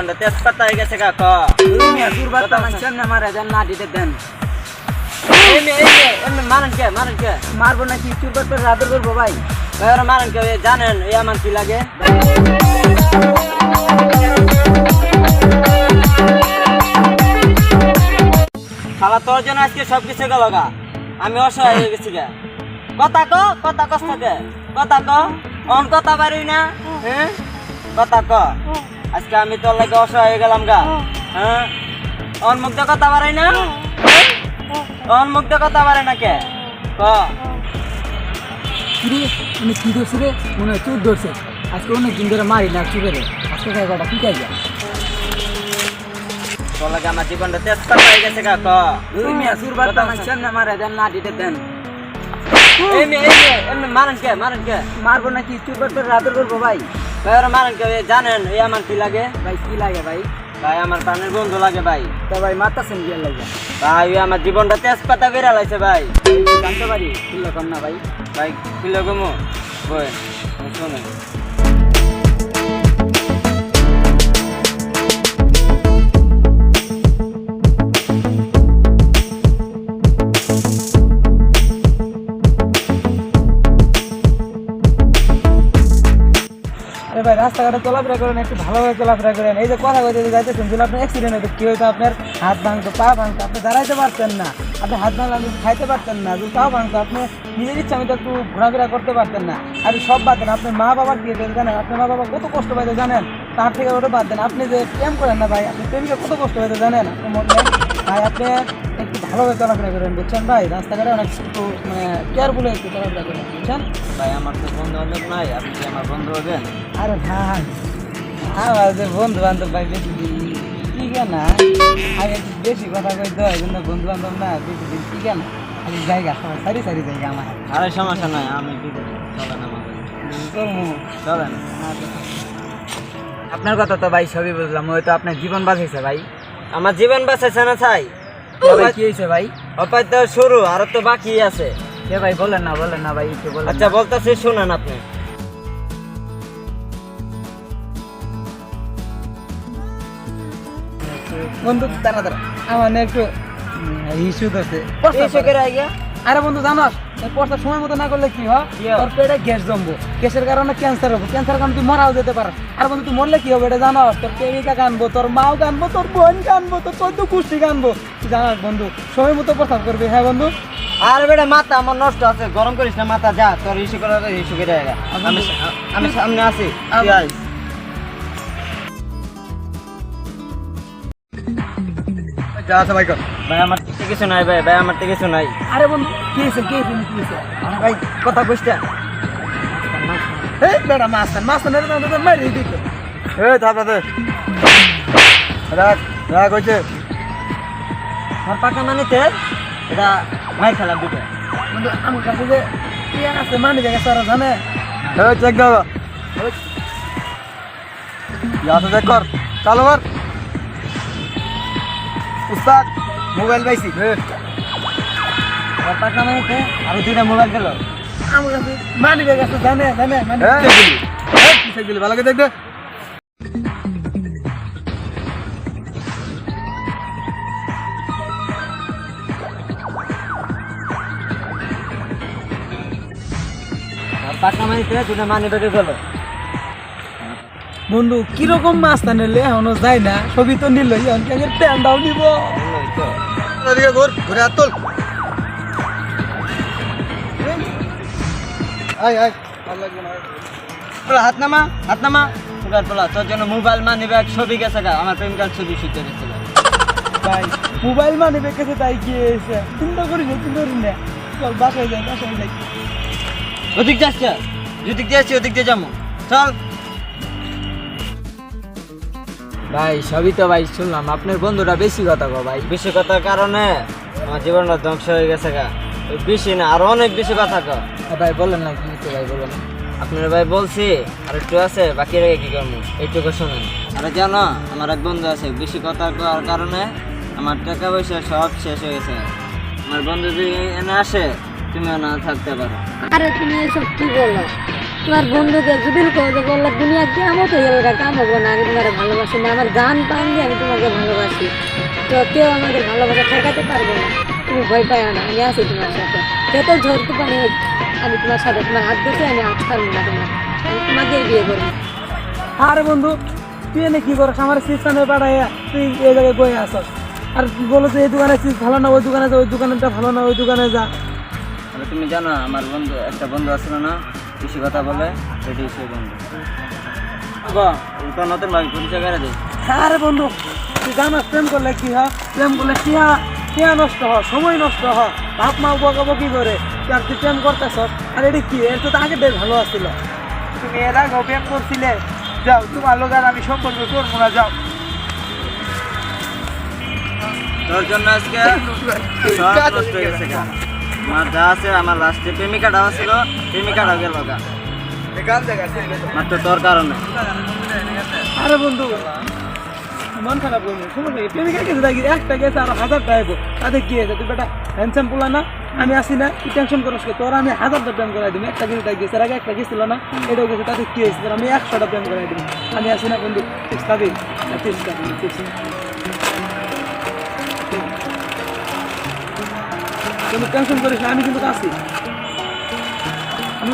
জীবনটা তেজপাতা হয়ে গেছে কা ক তুমি আসুর বার্তা মানছেন না মারা যান না দিতে দেন। এই মে এই মে এমনি মারেন কে মারেন কে? মারবো নাকি? চুর বার্তা রাতে করব ভাই। ভাই ওরা মারেন কে? এ জানেন এই আমার কি লাগে? শালা তোর জন্য আজকে সব কিছু গেল গা। আমি অসহায় হয়ে গেছি গা। কথা ক কথা কষ্ট কে কথা ক। অন কথা পারি না হ্যাঁ? কথা ক। আজকে আমি তোর লাগে অসহায় হয়ে গেলাম গা। হ্যাঁ। অন মুখ দিয়ে কথা পারাই না? হ্যাঁ? অন মুখ দিয়ে কথা পারে না কে? ক? কিরে কি ধরছে রে? মনে হয় চোর ধরছে। আজকে অনেক দিন ধরে মারি না চুরেরে আজকে জায়গাটা কি কাজ তোর লাগে আমার জীবনটা তেজপাতা হয়ে গেছে গা ক? বার্তা মানছেন না মারা যান না দিতে দেন। এই মে এই মে এমনি মারেন কে মারেন কে? মারবো নাকি? চুর বার্তা রাতে করব ভাই। ভাই ওরা মারেন কে জানেন এই আমার কি লাগে? ভাই কি লাগে ভাই? ভাই আমার প্রাণের বন্ধু লাগে ভাই। তো ভাই মারতাছেন কি লাগে? ভাই আমার জীবনটা তেজপাতা করে লাগছে ভাই। জানতে পারি কিলো কম না ভাই? ভাই কিলো কমো বই শুনে আরে ভাই, রাস্তাঘাটে চলাফেরা করেন, একটু ভালোভাবে চলাফেরা করেন। এই যে কথা কইতে যাইতেছেন যদি আপনার অ্যাক্সিডেন্ট হতো কি হয়তো আপনার? হাত ভাঙতো, পা ভাঙতো, আপনি দাঁড়াইতে পারতেন না। আপনি হাত ভাঙলে আপনি খাইতে পারতেন না। যদি পা ভাঙতো, আপনি নিজের ইচ্ছা আমি তো একটু ঘোরাফেরা করতে পারতেন না। আর সব বাদ দেন আপনার মা বাবার কি জানেন? আপনার মা বাবা কত কষ্ট পাইতো জানেন? তার থেকে ওটা বাদ দেন। আপনি যে প্রেম করেন না ভাই, আপনি প্রেমিকে কত কষ্ট পাইতো জানেন? আপনি মনে ভাই, আপনি ভালোভাবে চলাফেরা করেন বুঝছেন ভাই? রাস্তাঘাটে অনেক একটু মানে কেয়ারফুল একটু চলাফেরা করেন বুঝছেন? ভাই আমার তো বন্ধু বান্ধব নাই আপনি কি আমার বন্ধু হবেন? আরে ভাই আমার যে বন্ধু বান্ধব ভাই বেশি দিন কি না আগে একটু বেশি কথা কই তো এই জন্য বন্ধু বান্ধব না বেশি দিন কি না আগে জায়গা সারি সারি জায়গা আমার। আরে সমস্যা নাই আমি চলেন আমাদের। চলেন। আপনার কথা তো ভাই সবই বুঝলাম ওই তো আপনার জীবন বাঁচাইছে ভাই। আমার জীবন বাঁচাইছে না চাই ভাই, কি হয়েছে ভাই? অপায় তো শুরু আর তো বাকি আছে। কে ভাই বলেন না বলেন না ভাই একটু বলেন আচ্ছা বলতেছি শুনেন আপনি। বন্ধু দাঁড়া দাঁড়া। আমার একটু ইস্যু আছে ইস্যু করে আইগা। আরে বন্ধু জানাস পড়তে সময় মতো না করলে কি হয়? তোর পেটে গ্যাস জমবো। গ্যাসের কারণে ক্যান্সার হব। ক্যান্সার কারণে তুই মরাও যেতে পারো আর বন্ধু তুই মরলে কি হবে এটা জানাস তোর প্রেমিকা কানবো তোর মাও কানবো তোর বোন কানবো তোর চোদ্দ কুষ্টি কানবো। তুই জানাস বন্ধু সময় মতো প্রস্তাব করবি হ্যাঁ বন্ধু? আর বেটা মাথা আমার নষ্ট আছে। গরম করিস না মাথা যা তোর ইস্যু করে ইস্যু করে আমি আমি সামনে আছি। তুই আম- আইস। ভাই আমার থেকে কিছু নাই ভাই ভাই আমার থেকে কিছু নাই। আরে বন্ধু কি হয়েছে কি হয়েছে কি হয়েছে ভাই কথা কইস্তা এই বেড়া মাস্তান মাস্তান এটা তো মারি দিত। এ দাদা দে রাখ রাখ হইছে। আর পাকা মানিতে এটা মাই খেলাম দুটো। বন্ধু আমার কাছে যে আছে মানে জায়গা সারা জানে। এ চেক দাও। ইয়াতে চেক কর চালু উস্তাদ মোবাইল পাইছি। আর পাকা মানিতে আর দুইটা মোবাইল দিল আমার কাছে মানে জায়গা আছে জানে জানে মানে ভালো করে দেখ দে। পাকা মানিতে দুটা মানি বেগে গেল। বন্ধু কীরকম মাছ তা নিলে এখনও যায় না। ছবি তো নিল প্যান্ডাও নিব? ঘুর হাত তোল। নামা হাত নামা। তোলার তোলা তোর জন্য মোবাইল মানি ব্যাগ ছবি গেছে গা। আমার প্রেমিকার ছবি শুতে গেছে গা। ভাই মোবাইল মানে বেকেছে তাই কি হয়েছে? চিন্তা করি না চিন্তা করি না চল বাসায় যাই বাসায় যাই। ওদিক যাচ্ছে ওদিক দিয়ে যাব। চল। ভাই সবই তো ভাই শুনলাম। আপনার বন্ধুরা বেশি কথা গো ভাই। বেশি কথার কারণে আমার জীবনটা ধ্বংস হয়ে গেছে গা। বেশি না আরও অনেক বেশি কথা কো ভাই বলেন না কি ভাই বলেন। আপনার ভাই বলছি আর একটু আছে বাকি রেখে কি করব? এইটুকু শুনুন। আরে জানো আমার এক বন্ধু আছে বেশি কথা কওয়ার কারণে আমার টাকা পয়সা সব শেষ হয়ে গেছে। আমার বন্ধু যদি এনে আসে তুমিও না থাকতে পারো। আরে তুমি এসব কি বলো? তোমার বন্ধুকে যদি যে বললে দুনিয়া কেমন হয়ে গেল কাম হব না আমি তোমার ভালোবাসি না আমার গান পান দিয়ে আমি তোমাকে ভালোবাসি। তো কেউ আমাদের ভালোবাসা ঠেকাতে পারবে না। তুমি ভয় পাই না আমি আছি তোমার সাথে। যত ঝড় তুফানি হোক আমি তোমার সাথে তোমার হাত ধরতে আমি হাত ছাড়বো না তোমার। আমি তোমাকে বিয়ে করব। আরে বন্ধু তুই এনে কি করছ আমার সিস্টেমে পাঠাইয়া তুই এই জায়গায় বয়ে আসস। আর বলো যে এই দোকানে চিজ ভালো না ওই দোকানে যা ওই দোকানেটা ভালো না ওই দোকানে যা। তুমি জানো আমার বন্ধু একটা বন্ধু আসলো না বেশি কথা বলে সেটি সে বন্ধু। নতুন ভাবে পরিচয় করে আরে বন্ধু তুই জানাস প্রেম করলে কি হয়? প্রেম করলে টিয়া টিয়া নষ্ট হয় সময় নষ্ট হয়। বাপ মা বকাবকি করে আর তুই প্রেম করতেছ আর এটা কি? এর তো আগে বেশ ভালো আসছিল তুমি এর আগে প্রেম করছিলে যাও তোমার লোক আর আমি সম্পর্ক করব না যাও। তোর জন্য আজকে নষ্ট হয়ে গেছে গা। আমার যা আছে আমার লাস্টে প্রেমিকাটাও ছিল প্রেমিকাটাও গেল গা। মাত্র তোর কারণে। আরে বন্ধু মন খারাপ করব সমস্যা কি? প্রেমিকা গেছে দেখি একটা গেছে আর হাজার টাকা তাতে কি হয়েছে? তুই বেটা হ্যান্ডসাম পোলা না? আমি আসি না তুই টেনশন করিস তোর আমি হাজারটা প্রেম করাই দিবি একটা গেছে এর আগে একটা গেছিল না এটাও গেছে তাতে কি হয়েছে? তোর আমি একশোটা প্রেম করাই দিবি। আমি আসি না বন্ধু। ঠিক খাবি ঠিক টেনশন করিস না আমি কিন্তু আসি আমি